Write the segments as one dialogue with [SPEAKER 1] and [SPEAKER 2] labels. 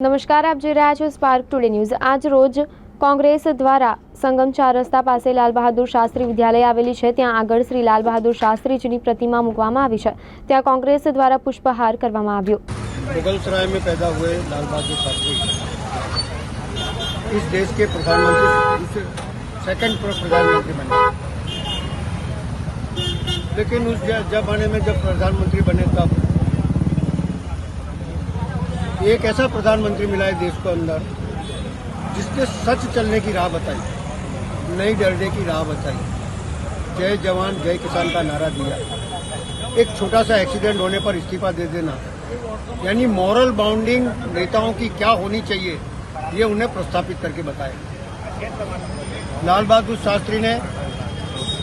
[SPEAKER 1] નમસ્કાર આપ જોઈ રહ્યા છો સ્પાર્ક ટુડે ન્યૂઝ આજ રોજ કોંગ્રેસ દ્વારા સંગમ ચાર રસ્તા પાસે લાલ બહાદુર શાસ્ત્રી વિદ્યાલય આવેલી છે ત્યાં આગળ શ્રી લાલ બહાદુર શાસ્ત્રીજીની પ્રતિમા મૂકવામાં આવી છે ત્યાં કોંગ્રેસ દ્વારા પુષ્પહાર કરવામાં આવ્યો
[SPEAKER 2] मुगलसराय में पैदा हुए लाल बहादुर शास्त्री इस देश के प्रधानमंत्री दूसरे सेकंड प्रधानमंत्री बने लेकिन उस ज- जमाने में जब प्रधानमंत्री बने तब एक ऐसा प्रधानमंत्री मिला है देश को अंदर, जिसने सच चलने की राह बताई, नहीं डरने की राह बताई। जय जवान, जय किसान का नारा दिया। एक छोटा सा एक्सीडेंट होने पर इस्तीफा दे देना। यानी मॉरल बाउंडिंग नेताओं की क्या होनी चाहिए, ये उन्हें प्रस्थापित करके बताया लाल बहादुर शास्त्री ने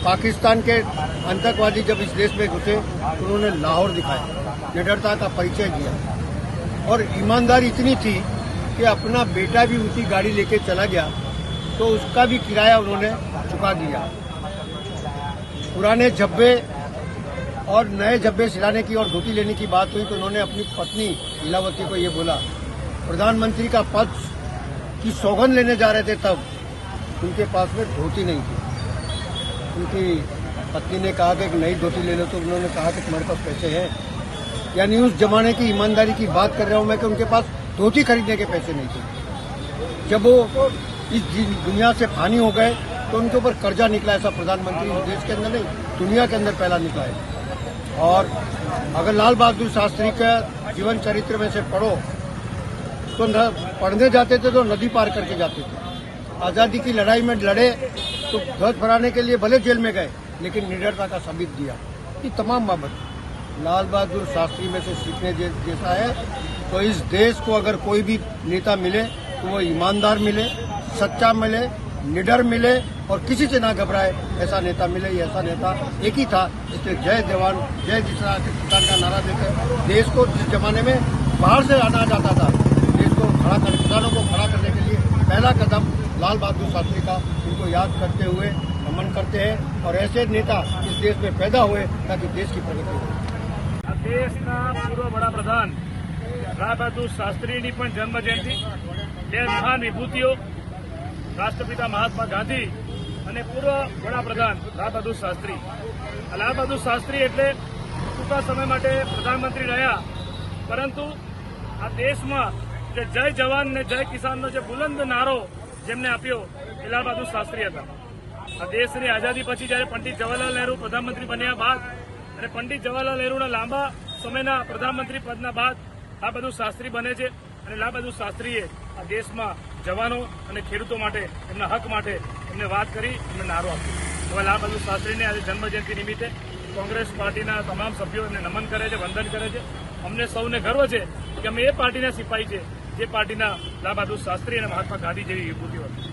[SPEAKER 2] पाकिस्तान के आतंकवादी जब इस देश में घुसे तो उन्होंने लाहौर दिखाया। निडरता का परिचय दिया। और ईमानदारी इतनी थी कि अपना बेटा भी उसी गाड़ी लेके चला गया तो उसका भी किराया उन्होंने चुका दिया। पुराने झब्बे और नए झब्बे सिलाने की और धोती लेने की बात हुई तो उन्होंने अपनी पत्नी लीलावती को ये बोला, प्रधानमंत्री का पद की सौगंध लेने जा रहे थे तब, उनके पास में धोती नहीं थी। उनकी पत्नी ने कहा कि एक नई धोती ले लो तो उन्होंने कहा कि तुम्हारे पास पैसे हैं यानी उस जमाने की ईमानदारी की बात कर रहा हूँ मैं कि उनके पास धोती खरीदने के पैसे नहीं थे। जब वो इस दुनिया से फानी हो गए तो उनके ऊपर कर्जा निकला ऐसा प्रधानमंत्री देश के अंदर नहीं, दुनिया के अंदर पहला निकला है। और अगर लाल बहादुर शास्त्री का जीवन चरित्र में से पढ़ो तो पढ़ने जाते थे तो नदी पार करके जाते थे। आज़ादी की लड़ाई में लड़े तो ध्वज फहराने के लिए भले जेल में गए, लेकिन निडरता का सबूत दिया। ये तमाम बाबत। लाल बहादुर शास्त्री में से सीखने जैसा है। तो इस देश को अगर कोई भी नेता मिले तो वो ईमानदार मिले, सच्चा मिले, निडर मिले और किसी से ना घबराए, ऐसा नेता मिले ऐसा नेता एक ही था जिसने जय जवान, जय किसान किसान का नारा देकर देश को जिस जमाने में बाहर से आना जाता था, देश को खड़ा कर, किसानों को खड़ा करने के लिए पहला कदम लाल बहादुर शास्त्री का, उनको याद करते हुए नमन करते हैं और ऐसे नेता इस देश में पैदा हुए ताकि देश की प्रगति हो।
[SPEAKER 3] દેશના પૂર્વ વડાપ્રધાન લાલબહાદુર શાસ્ત્રીની પણ જન્મ જયંતિ બે મહાન વિભૂતિઓ, રાષ્ટ્રપિતા મહાત્મા ગાંધી અને પૂર્વ વડાપ્રધાન લાલબહાદુર શાસ્ત્રી. લાલબહાદુર શાસ્ત્રી એટલે ટૂંકા સમય માટે પ્રધાનમંત્રી રહ્યા. પરંતુ આ દેશમાં જે જય જવાન ને જય કિસાનનો જે બુલંદ નારો જેમને આપ્યો, એ લાલબહાદુર શાસ્ત્રી હતા. આ દેશની આઝાદી પછી જ્યારે પંડિત જવાહરલાલ નહેરુ પ્રધાનમંત્રી બન્યા બાદ અને પંડિત જવાહરલાલ નહેરુના લાંબા સમયના પ્રધાનમંત્રી પદના બાદ આ બધું શાસ્ત્રી બને છે અને આ બધું શાસ્ત્રીએ આ દેશમાં જવાનો અને ખેડૂતો માટે, એમના હક માટે એમને વાત કરી, એમને નારો આપ્યો. હવે લાલ બહાદુર શાસ્ત્રીને આજે જન્મજયંતિ નિમિત્તે કોંગ્રેસ પાર્ટીના તમામ સભ્યો એમને નમન કરે છે, વંદન કરે છે. અમને સૌને ગર્વ છે કે અમે એ પાર્ટીના સિપાહી છે, જે પાર્ટીના લાલ બહાદુર શાસ્ત્રી અને મહાત્મા ગાંધી જેવી વિભૂતિઓ હતી